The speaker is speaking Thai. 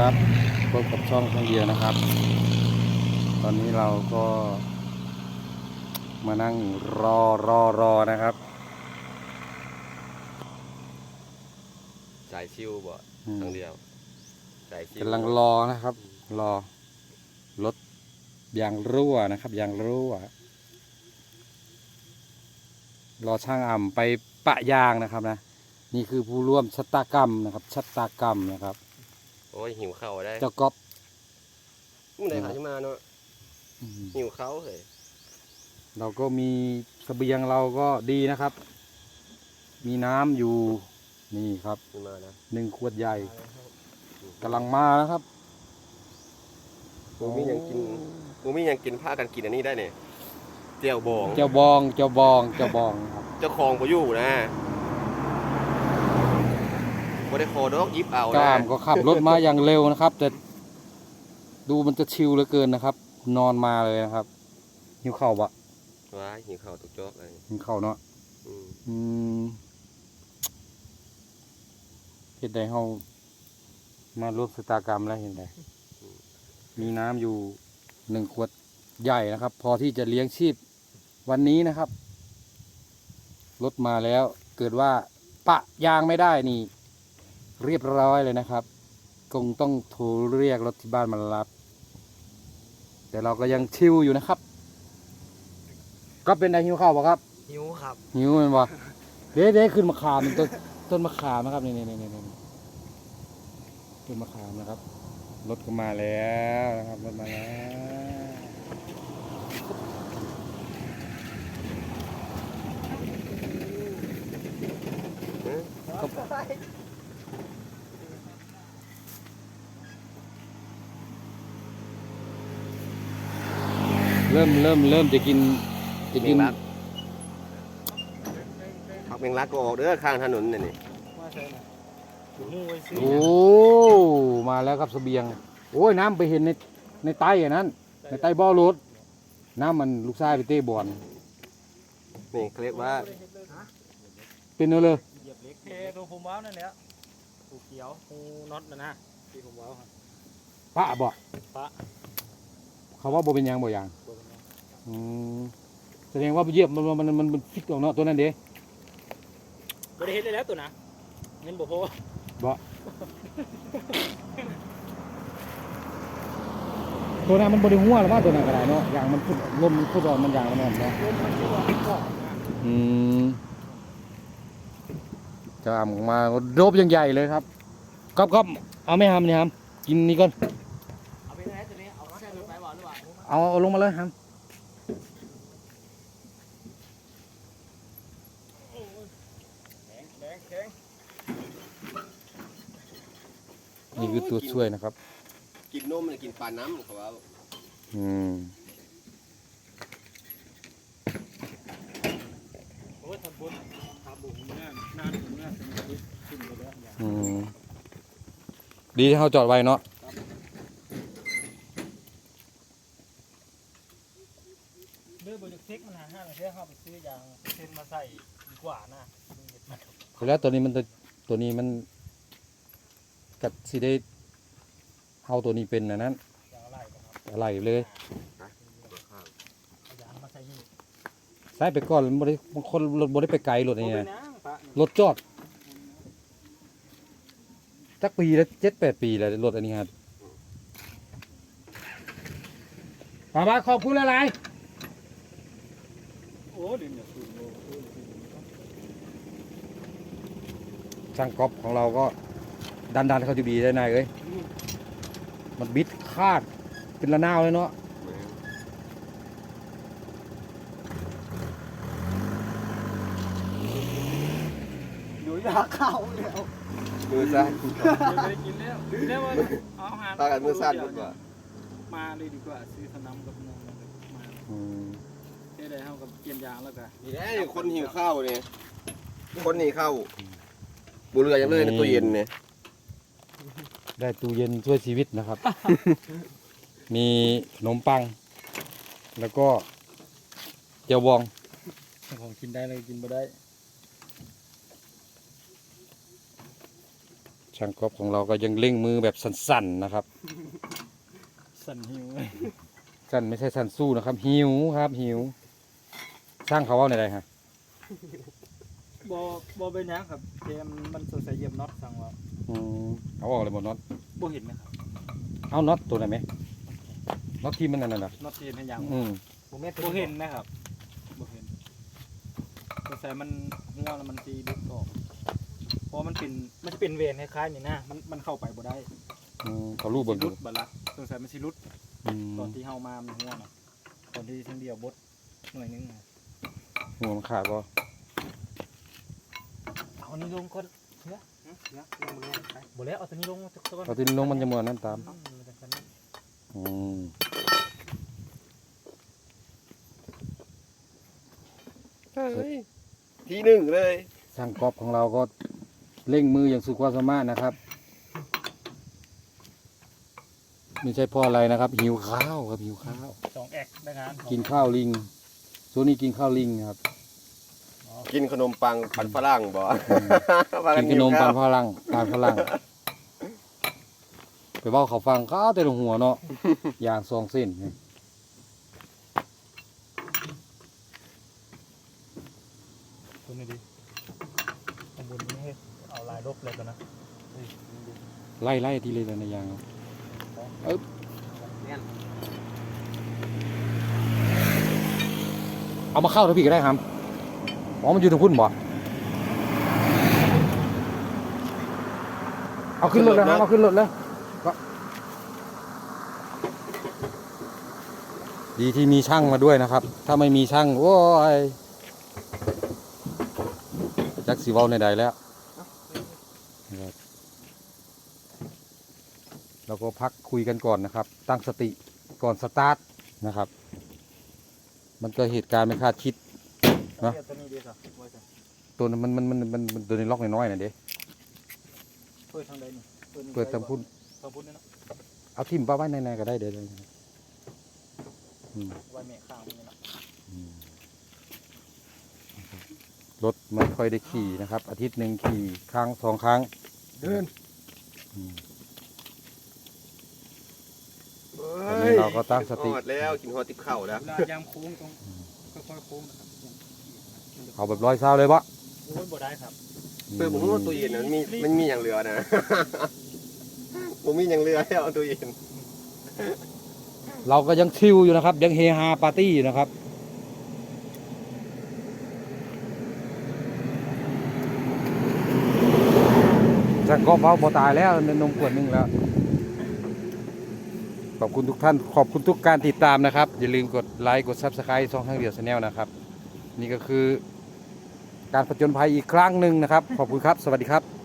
ครับพบกับช่องช่องเดียวนะครับ ตอนนี้เราก็ มานั่งรอรอรอนะครับ สายชิวบ่อืมทางเดียวสายชิวกำลังรอนะครับ รอรถยางรั่วนะครับยางรั่ว รอช่างอ่ำไปปะยางนะครับนะ นี่คือผู้ร่วมชะตากรรมนะครับชะตากรรมนะครับ โอ้ยหิวข้าวได้เจ้าก๊อฟมึงได้ขาขึ้นมาเนาะอืมหิวข้าวเฮ้ยเราก็มีเสบียงเราก็ดีนะครับ มีน้ำอยู่นี่ครับขึ้นมานะหนึ่งขวดใหญ่กำลังมานะครับกูมีหยังกินกูมีหยังกินผ้ากันกินอันนี้ได้เนี่ยเจียวบองเจ้าบองเจ้าบองเจ้าบองครับเจ้าของบ่อยู่นะบ่ ได้ขอดอกหยิบเอากนะล้ามก็ขับรถมาอย่างเร็วนะครับ แต่ดูมันจะชิวเหลือเกินนะครับ นอนมาเลยนะครับหิวข้าวบะว้ายหิวข้าวตุกจอกเลยหิวข้าวเนาะอืมอืมเห็นใดเฮามาร่วมสตากรรมแล้วเห็นใดมีน้ำอยู่หนึ่งขวดใหญ่นะครับ พอที่จะเลี้ยงชีพวันนี้นะครับรถมาแล้วเกิดว่าปะยางไม่ได้นี่ เรียบร้อยเลยนะครับ คงต้องโทรเรียกรถที่บ้านมารับ แต่เราก็ยังชิวอยู่นะครับ ก็เป็นไดหิวข้าวปะครับ หิวครับ หิวมันบ่เด้เด้ขึ้นมะขามต้นต้นมะขามนะครับนี่นี่นี่นี่นี่ต้นมะขามนะครับ รถก็มาแล้วนะครับรถมาแล้วเเริ่มเริ่มเริ่มจะกินจะแมกินงลักพักแมงลักก็ออกเด้อข้างถนนนี่นี่ว่าใช่นะหูไว้ซื้อโอ้มาแล้วครับเสบียง โอ้ยน้ำไปเห็นในในไตอันนั้น ในไตบ่อรถน้ำมันลูกชายไปเตะบอลนี่เขาเรียกว่าเป็นเอาเลยเหยียบเล็กเทตัวผมว้าวนั่นแหละหูเขียวหูน็อตนะนะที่ผมว้าวครับ ปะบ่ปะ เขาว่าบ่เป็นหยังบ่อย่างตัวเป็นไง อืมแสดงว่าเหยียบมันมันมันมันฟิตออกเนาะตัวนั้นเด้ไม่ได้เห็นได้แล้วตัวนะเงินบ่พอตัวนั้นมันบริหัวหรือว่าตัวนั้นก็ได้เนาะอย่างมันพุดลมมันพุดออกมันอย่างมันนอนเนาะลมมันที่ว่าก่อนนะอืมจะอ่ำมาโดบยังใหญ่เลยครับก๊อบก๊อบเอาไหม่ทำนี่ครับกินนี่ก่อนเอาไปไหนตัวนี้เอาใช่รถไปบ่หรือเปล่าเอาเอาลงมาเลยครับ แข็งแข็งแข็ง นี่คือตัวช่วยนะครับ กินนมหรือกินปลาน้ำเขาว่าอืมโอ้ยทำบุญทำบุญนานนานนานขึ้นไปแล้วอย่างอืมดีที่เขาจอดไว้เนาะเลือกบริษัทเซ็กมันหาห้างเชื่อเข้าไปซื้อยางเส้นมาใส่ดีกว่านะมึงเห็นไหม แล้วตัวนี้มันตัวนี้มัน กัดสิได้เฮาตัวนี้เป็นอันนั้นยางอะไรนะครับอะไรเลยเอายางมาใส่นี่ใส่ไปก่อนบริบางคนรถบริไปไกลรถอันโอ้นี้ไปนะนะปะนี่รถจอดจักปีแล้วเจ็ดแปดปีแล้วรถอันนี้ครับป้าบ้าขอบคุณอะไรโอ้เดี๋ยวเนี่ยสูงโลโอ้ยช่างก๊อฟของเราก็ ดันดันเขาจะดีได้นายเอ้ยมันบิดคาดเป็นระนาวเลยเนาะอยู่อยากเข้าแล้วมือซ้ายไม่ได้กินแล้วแล้วว่าเอาอาหารตากันมือสั้นดีกว่ามาเลยดีกว่าซื้อขนมกับนมมาอืมเท่ได้เท่ากับเปลี่ยนยางแล้วกันนี่แหละนี่คนหิวข้าวเนี่ยคนหิวข้าวบุเรือยังเลยในตู้เย็นเนี่ย ได้ตู้เย็นช่วยชีวิตนะครับ มีขนมปัง แล้วก็เจียวบองของกินได้เลยกินบ่ได้ช่างกอบของเราก็ยังเร่งมือแบบสั่นๆนะครับ สั่นหิวสั่นไม่ใช่สั่นสู้นะครับ หิวครับหิว สร้างเขาว่าในใดฮะ บ่บ่เป็นหยังครับเกมมันสงสัยเหยียบน็อตสั่งว่าอืมเอาออกเลยหมดน็อตบ่เห็นไหมครับเอาน็อตตัวไหนไหมน็อตที่มันนั่นน่ะน็อตเห็นให้ยังอืมบ่แม่นบ่เห็นนะครับบ่เห็นสงสัยมันหัวแล้วมันตีดุดออกเพราะมันเป็นมันจะเป็นเวรคล้ายๆนี่นะมันมันเข้าไปบ่ได้อืมเขารูปเบนรุดูดบัดละสงสัยมันสิรุดอืมตอนที่เฮามามันหัวน่ะตอนที่ทั้งเดียวบดหน่วยหนึงน่ะหัวมันขาดป่ะ เอาอันนี้ลงก่อนเสือเสือลงมาไปบ่แล้วเอาตัวนี้ลงสักก่อนเอาที่ลงมันจะเหมือนนั่นตาม อืมมันจะกันนั้นอืมทีหนึ่งเลยช่างกอบของเราก็เร่งมืออย่างสุดความสามารถนะครับ ไม่ใช่เพราะอะไรนะครับ หิวข้าวครับหิวข้าว สองแอกได้งานกินข้าวลิงส่วนนี้กินข้าวลิงครับ กินขนมปังปันฝรั่งบ่พากินขนมหิวปัข้านวพลังปานพลังไปเว่าเขาฟังก็แต่ละหัวเนาะอย่างสองเส้นนี่คุณนี่ดิข้างบนนี้ให้เอาลายลบเลยก่อนนะเฮ้ยนี่ดิไล่ไล่ทีเลยนะอย่างเอาเอ๊บเนี่ยเอามาเข้าทัพี่ก็ได้ครับ อ๋อมันอยู่ตรงพุ่นบ่เอาขึ้นรถแล้วครับเอาขึ้นรถแล้วก็ดีที่มีช่างมาด้วยนะครับ ถ้าไม่มีช่างโอ้ยจักสีวอลในใดแล้วนะครับเราก็พักคุยกันก่อนนะครับ ตั้งสติก่อนสตาร์ทนะครับ มันก็เหตุการณ์ไม่คาดคิดเนอะ ตัวนั้นมันมันมันมันมันตัวในล็อกน้อยๆน่ะเด้เปิดทางใดนี่นี่เปิดทางพุ่นทางพุ่นนี่เนาะเอาทิ่มป้าไว้ในๆก็ได้เดี๋ยวอืมไว้แม่ข้างนี่เนาะอืมรถไม่ค่อยได้ขี่นะครับ อาทิตย์หนึ่งขี่ครั้งสองครั้ง เดินอืม วันนี้เราก็ตั้งสติ กินฮอดแล้วกินฮอดติบเข่าแล้วเวลายามโค้งต้องค่อยๆโค้งนะครับอย่างขี่นะเอาแบบร้อยเศร้าเลยปะ โอ้ยบ่ได้ครับเพื่อผมรู้ว่าตู้เย็นนะมันมีมันมีอย่างเหลือนะผมมีอย่างเหลือแล้วตู้เย็นเราก็ยังชิลอยู่นะครับ ยังเฮฮาปาร์ตี้อยู่นะครับจะก็เผาพอตายแล้วในนมขวดหนึงแล้ว ขอบคุณทุกท่าน ขอบคุณทุกการติดตามนะครับ อย่าลืมกดไลค์ กดซับสไครต์ช่องทางเดียวชาแนลนะครับ นี่ก็คือ การผจญภัยอีกครั้งหนึ่งนะครับ ขอบคุณครับ สวัสดีครับ